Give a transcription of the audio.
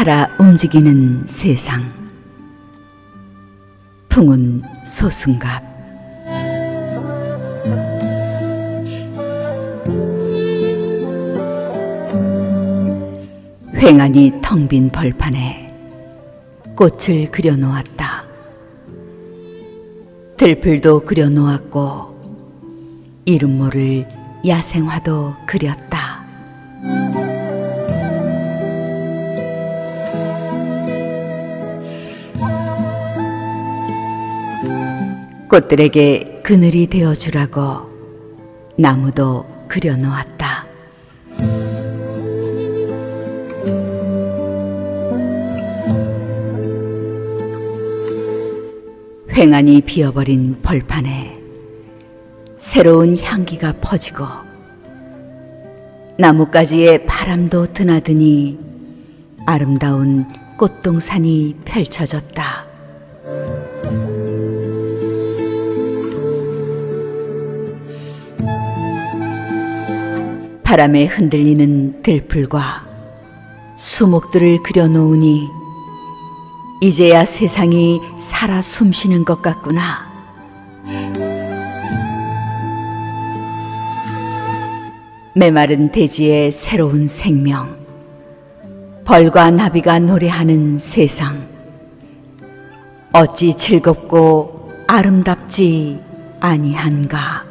살아 움직이는 세상. 풍운 소순갑. 횡하니 텅 빈 벌판에 꽃을 그려 놓았다. 들풀도 그려 놓았고 이름 모를 야생화도 그렸다. 꽃들에게 그늘이 되어 주라고 나무도 그려 놓았다. 횡하니 비어버린 벌판에 새로운 향기가 퍼지고 나뭇가지에 바람도 드나드니 아름다운 꽃동산이 펼쳐졌다. 바람에 흔들리는 들풀과 수목들을 그려놓으니 이제야 세상이 살아 숨쉬는 것 같구나. 메마른 대지의 새로운 생명, 벌과 나비가 노래하는 세상. 어찌 즐겁고 아름답지 아니한가.